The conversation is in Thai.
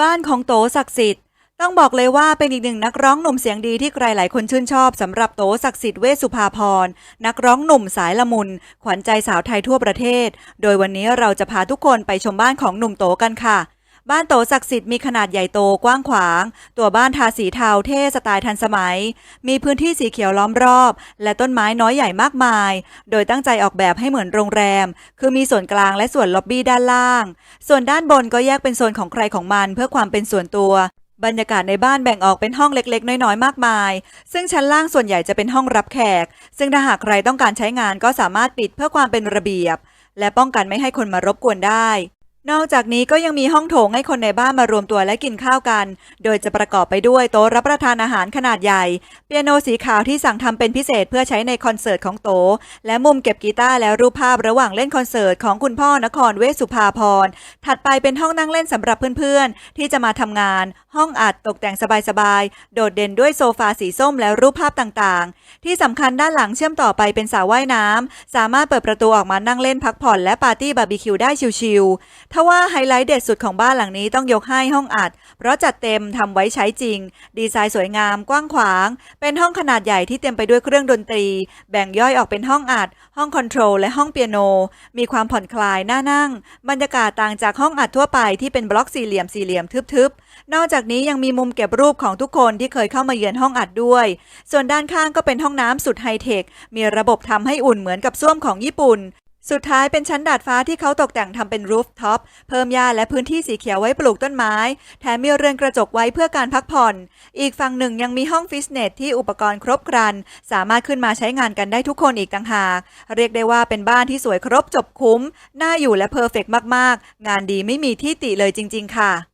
บ้านของโตศักดิ์สิทธิ์ต้องบอกเลยว่าเป็นอีกหนึ่งนักร้องหนุ่มเสียงดีที่ใครหลายคนชื่นชอบสำหรับโตศักดิ์สิทธิ์เวสุภาพรนักร้องหนุ่มสายละมุน ขวัญใจสาวไทยทั่วประเทศ โดยวันนี้เราจะพาทุกคนไปชมบ้านของหนุ่มโตกันค่ะ บ้านโตศักดิ์สิทธิ์มีขนาดใหญ่โตกว้างขวาง ตัวบ้านทาสีเทาเท่สไตล์ทันสมัย มีพื้นที่สีเขียวล้อมรอบ และต้นไม้น้อยใหญ่มากมาย โดยตั้งใจออกแบบให้เหมือนโรงแรม คือมีส่วนกลางและส่วนล็อบบี้ด้านล่าง ส่วนด้านบนก็แยกเป็นโซนของใครของมันเพื่อความเป็นส่วนตัวบรรยากาศในบ้านแบ่งออกเป็นห้องเล็ก ๆ น้อย ๆ มากมาย ซึ่งชั้นล่างส่วนใหญ่จะเป็นห้องรับแขก ซึ่งถ้าหากใครต้องการใช้งานก็สามารถปิดเพื่อความเป็นระเบียบ และป้องกันไม่ให้คนมารบกวนได้ นอกจากนี้ก็ยังมีห้องโถงให้คนในบ้านมารวมตัวและกินข้าวกัน โดยจะประกอบไปด้วยโต๊ะรับประทานอาหารขนาดใหญ่ เปียโนสีขาวที่สั่งทำเป็นพิเศษเพื่อใช้ในคอนเสิร์ตของโต และมุมเก็บกีตาร์และรูปภาพระหว่างเล่นคอนเสิร์ตของคุณพ่อนครเวสุภาพร ถัดไปเป็นห้องนั่งเล่นสำหรับเพื่อนๆ ที่จะมาทำงาน ห้องอัดตกแต่งสบายๆ โดดเด่นด้วยโซฟาสีส้มและรูปภาพต่างๆ ที่สำคัญด้านหลังเชื่อมต่อไปเป็นสระว่ายน้ำสามารถเปิดประตูออกมานั่งเล่นพักผ่อนและปาร์ตี้บาร์บีคิวได้ชิลๆทว่าไฮไลท์เด็ดสุดของบ้านหลังนี้ต้องยกให้ห้องอัด เพราะจัดเต็มทำไว้ใช้จริง ดีไซน์สวยงามกว้างขวาง เป็นห้องขนาดใหญ่ที่เต็มไปด้วยเครื่องดนตรี แบ่งย่อยออกเป็นห้องอัด ห้องคอนโทรลและห้องเปียโน มีความผ่อนคลายน่านั่ง บรรยากาศต่างจากห้องอัดทั่วไปที่เป็นบล็อกสี่เหลี่ยมสี่เหลี่ยมทึบๆ นอกจากนี้ยังมีมุมเก็บรูปของทุกคนที่เคยเข้ามาเยือนห้องอัดด้วย ส่วนด้านข้างก็เป็นห้องน้ำสุดไฮเทค มีระบบทำให้อุ่นเหมือนกับส้วมของญี่ปุ่น สุดท้ายเป็นชั้นดาดฟ้าที่เขาตกแต่งทำเป็นรูฟท็อป เพิ่มหญ้าและพื้นที่สีเขียวไว้ปลูกต้นไม้ แถมมีเรือนกระจกไว้เพื่อการพักผ่อน อีกฝั่งหนึ่งยังมีห้องฟิตเนสที่อุปกรณ์ครบครัน สามารถขึ้นมาใช้งานกันได้ทุกคนอีกต่างหาก เรียกได้ว่าเป็นบ้านที่สวยครบจบคุ้ม น่าอยู่และเพอร์เฟกต์มากๆ งานดีไม่มีที่ติเลยจริง ๆ ค่ะ